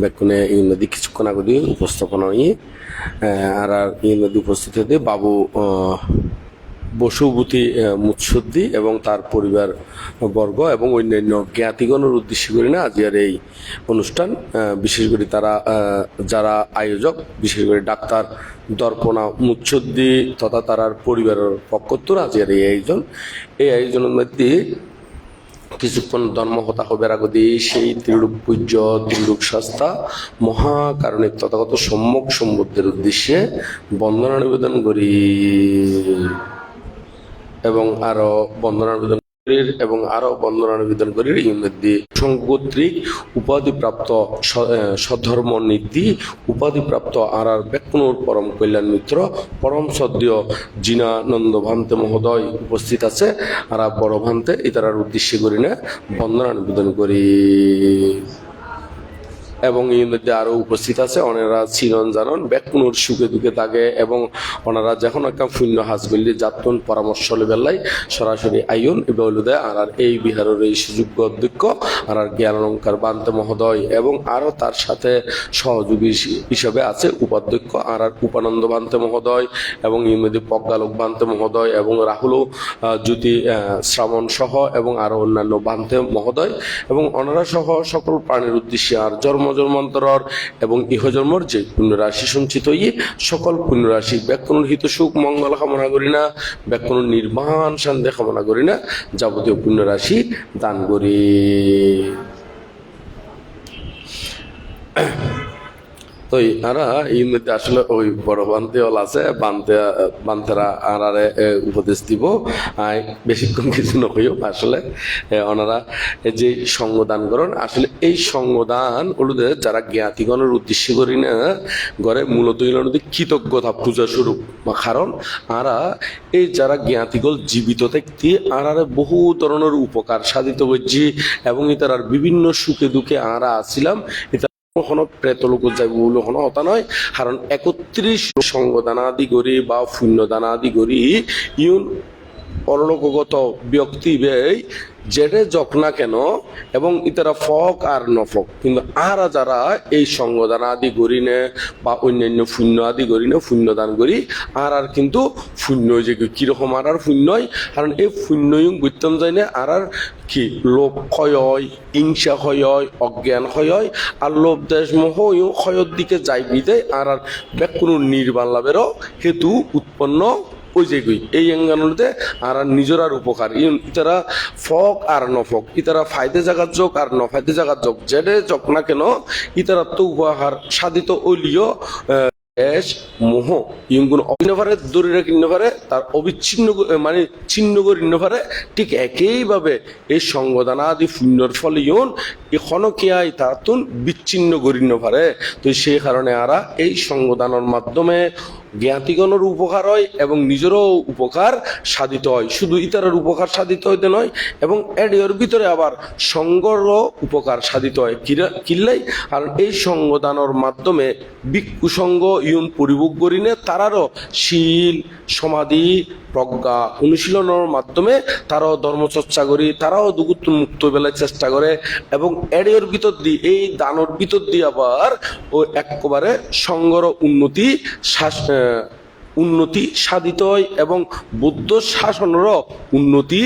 বেকুনে ইংরেজি কিছুক্ষণ আগে উপস্থাপনা হই আর ইংরেজি উপস্থিত হতে বাবু বসুভূতি মুৎসুদ্দি এবং তার পরিবার বর্গ এবং অন্যান্য জ্ঞাতিগণের উদ্দেশ্য করে না আজিয়ার এই অনুষ্ঠান। বিশেষ করে তারা যারা আয়োজক, বিশেষ করে ডাক্তার দর্পণা মুৎসুদ্দি তথা তারার পরিবারের পক্ষত্তর আজিয়ার এই আয়োজন। এই আয়োজনের মধ্যে কিছুক্ষণ ধর্ম হতা হবে দিয়ে সেই ত্রিরূপ পূজ্য, ত্রিরূপ শাস্তা মহাকারণিক তথাগত সম্যক সম্বুদ্ধের উদ্দেশ্যে বন্দনা নিবেদন করি। এবং আরও বন্দনা নিবেদন এবং আরও বন্দনা নিবেদন করি ইংরেজি সংগোত্রিক উপাধিপ্রাপ্ত প্রাপ্ত সধর্ম নীতি, উপাধিপ্রাপ্ত আর আর বেকনুর পরম কল্যাণ মিত্র, পরম সদ্য জিনানন্দ ভান্তে মহোদয় উপস্থিত আছে। আর বড় ভান্তে ইতারার উদ্দেশ্যে করি না, বন্দনা নিবেদন করি। এবং এর মধ্যে আরও উপস্থিত আছে। ওনারা চিনন জানন ব্যাকুনুর সুখে দুঃখে থাকে এবং ওনারা যখন একটা শূন্য হাজ করলে যাতন পরামর্শ লেবেলাই সরাসরি আইন এবাউলুদে আর আর এই বিহারের এই সুযোগ্য অধ্যক্ষ, আর আর জ্ঞান অলঙ্কার বান্ত মহোদয় এবং আরও তার সাথে সহযোগী হিসে- হিসেবে আছে উপাধ্যক্ষ, আর আর উপানন্দ বান্তে মহোদয় এবং এর মধ্যে প্রজ্ঞালোক বান্তে মহোদয় এবং রাহুল জ্যোতি শ্রাবণ সহ এবং আরও অন্যান্য বান্তে মহোদয় এবং অনারা সহ সকল প্রাণীর উদ্দেশ্যে আর জন্ম জন্মান্তর এবং ইহজন্মর যে পুণ্যরাশি সঞ্চিত হইয়ে সকল পুণ্যরাশি ব্যাকুণ হিত, সুখ, মঙ্গল কামনা করি না ব্যাকুণ নির্বাণ শান্তি কামনা করি না, যাবতীয় পুণ্যরাশি দান করি। তো এই আরা এই মধ্যে আসলে ওই বড় বান্তে আছে বান্তে বান্তেরা আরারে এ, উপদেশ দিব। বেশিক্ষণ কিছু নকইও আসলে। ওনারা যে সঙ্গদান করেন আসলে এই সঙ্গদান ওলুদে যারা জ্ঞাতিগণের উদ্দেশ্য করি না গড়ে মূলত হইল কৃতজ্ঞতা পূজা স্বরূপ কারণ আরা এই যারা জ্ঞাতিগল জীবিত থাকতে আরারে বহু ধরনের উপকার সাধিত করছি এবং ইতার বিভিন্ন সুখে দুঃখে আরা আসছিলাম ইতা কখনো প্রেতলোক যাইব বলে কোনো কথা নয়, কারণ একত্রিশ সঙ্গদান আদি করি বা শূন্যদান আদি করি, ইউন পরলোকগত ব্যক্তি ব্যয় জেডে যক না কেন এবং ইতারা ফক আর নফক। কিন্তু আরা যারা এই সঙ্গদান আদি করি নে বা অন্যান্য শূন্য আদি করি নে শূন্যদান করি আর আর কিন্তু শূন্য যে কীরকম আর আর শূন্যই কারণ এই শূন্যয়ং বুঝতাম যায় আর আর কি? লোভ ক্ষয় হিংসা ক্ষয় অজ্ঞান ক্ষয় আর লোভ দেশ মোহ ক্ষয়ের দিকে যাই বিদে আর আর ব্যাকুণ নির্বাণ লাভেরও হেতু উৎপন্ন ওই যে কই, এই অঙ্গানুতে আর আর নিজের আর উপকার। ইতারা ফক আর নফক ইতারা ফাইদে জাগাত যোগ আর নফায়দে জাগাত যোগ। যেটে যোগ না কেন, ইতারা তো উপহার সাধিত ওলিও দেশ মোহ। ইঙ্গুন অভিনভারে দূরে রেখে পারে তার অবিচ্ছিন্ন মানে ছিন্ন করে পারে ঠিক একইভাবে এই সংগদান আদি শূন্যর ফলে ইয়ন এখনও কেয়াই তার তুন বিচ্ছিন্ন করি পারে তো সেই কারণে আরা এই সংগদানের মাধ্যমে জ্ঞাতিগণের উপকার হয় এবং নিজেরও উপকার সাধিত হয়। শুধু ইতারের উপকার সাধিত হইতে নয়, এবং এর ভিতরে আবার সঙ্গরও উপকার সাধিত হয়। কিল্লাই? আর এই সঙ্গদানের মাধ্যমে ভিক্ষু সঙ্গ ইউন পরিভোগ করিনে, তারারও শীল, সমাধি, প্রজ্ঞা, অনুশীলনের মাধ্যমে তারাও ধর্মচর্চা করি, তারাও দুগুত মুক্ত বেলায় চেষ্টা করে এবং এর ভিতর দিয়ে এই দানোর ভিতর দিয়ে আবার ও একবারে সঙ্গর উন্নতি, শাস- উন্নতি সাধিত হয় এবং বৌদ্ধ শাসনেরও উন্নতি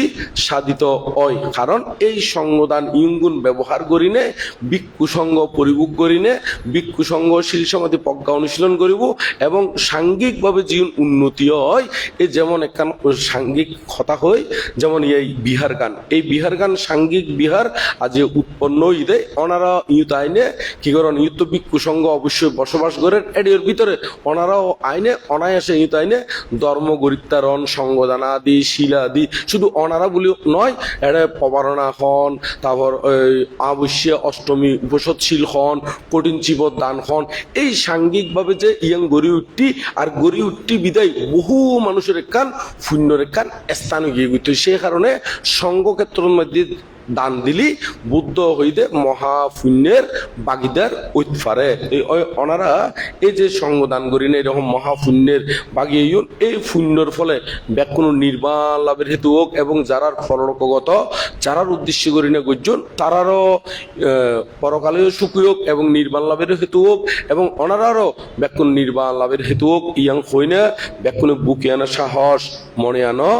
সাধিত হয়। কারণ এই সংগদান ইঙ্গুন ব্যবহার করিনে, ভিক্ষু সঙ্গ পরিভোগ করিনে, ভিক্ষু সঙ্গ শিল সমাধি প্রজ্ঞা অনুশীলন করিব এবং সাংঘিকভাবে যে উন্নতি হয়। এই যেমন একখান সাংঘিক কথা হয় যেমন এই বিহার গান। এই বিহার গান সাংঘিক বিহার আজ উৎপন্ন ইদে ওনারা ইউত আইনে, কি করেন? ইউত ভিক্ষু সঙ্গ অবশ্যই বসবাস করেন। এর ভিতরে ওনারাও আইনে অনায়াসে ইউত আইনে ধর্ম গরিত্তারণ সঙ্গদান আদি শিলা আদি শুধু অনারা বলি নয় এটা প্রবারণা খন তারপর আবশ্যে অষ্টমী উপসৎশীল খন কঠিন চিবত দান খন এই সাংঘিকভাবে যে ইয়াং গড়ি উঠতি আর গড়ি উঠতি বিদায় বহু মানুষের কান, শূন্যর কান স্থান গিয়ে গিয়ে সেই কারণে সংঘ ক্ষেত্রের মধ্যে দান দিলি বুদ্ধ হইতে মহাপুণ্যের বাগিদার ঐত পারে। ওনারা এই যে সঙ্গ দান করি না, এরকম মহাপুণ্যের বাগি হইন এই পুণ্যর ফলে ব্যাকুণ নির্বাণ লাভের হেতু হোক এবং যারার ফলকগত যারার উদ্দেশ্য করি না গুজন তারারও পরকালেও সুখী হোক এবং নির্বাণ লাভের হেতু হোক এবং অনারারও ব্যাকুণ নির্বাণ লাভের হেতু হোক, ইয়াং হই না ব্যাকুণে বুকে আনা সাহস, মনে আনো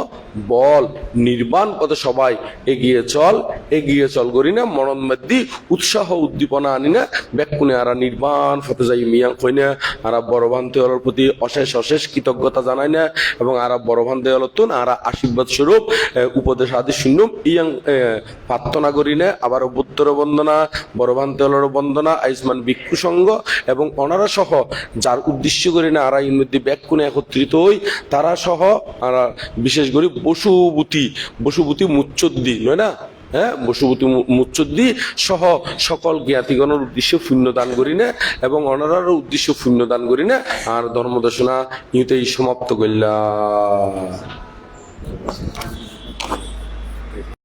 বল নির্বাণ পথে সবাই এগিয়ে চল এগিয়ে চল করি না মরণ মধ্যে উৎসাহ উদ্দীপনা আনি না ব্যাকুণে আরা নির্বাণ পথে যাই মিয়াং হই না আরা বড়ভান দেওয়ালের প্রতি অশেষ অশেষ কৃতজ্ঞতা জানাই না এবং আরা বড়ভান দেওয়ালতুন আরা আশীর্বাদ স্বরূপ উপদেশ আদি শূন্য ইয়াং প্রার্থনা করি না আবার বুদ্ধর বন্দনা বড়ভান দেওয়ালের বন্দনা, আয়ুষ্মান ভিক্ষু সংঘ এবং অনারা সহ যার উদ্দেশ্য করি না আরা মধ্যে ব্যাকুণে একত্রিত হই, তারা সহ আরা বিশেষ করে বসুভূতি বসুভূতি মুচ্চদ্দি নয় না? হ্যাঁ? বসুভূতি মুচ্চদ্দি সহ সকল জ্ঞাতিগণের উদ্দেশ্যে শূন্য দান করি না এবং অনারার উদ্দেশ্য শূন্য দান করি না। আর ধর্মদর্শনা নিতেই সমাপ্ত করলা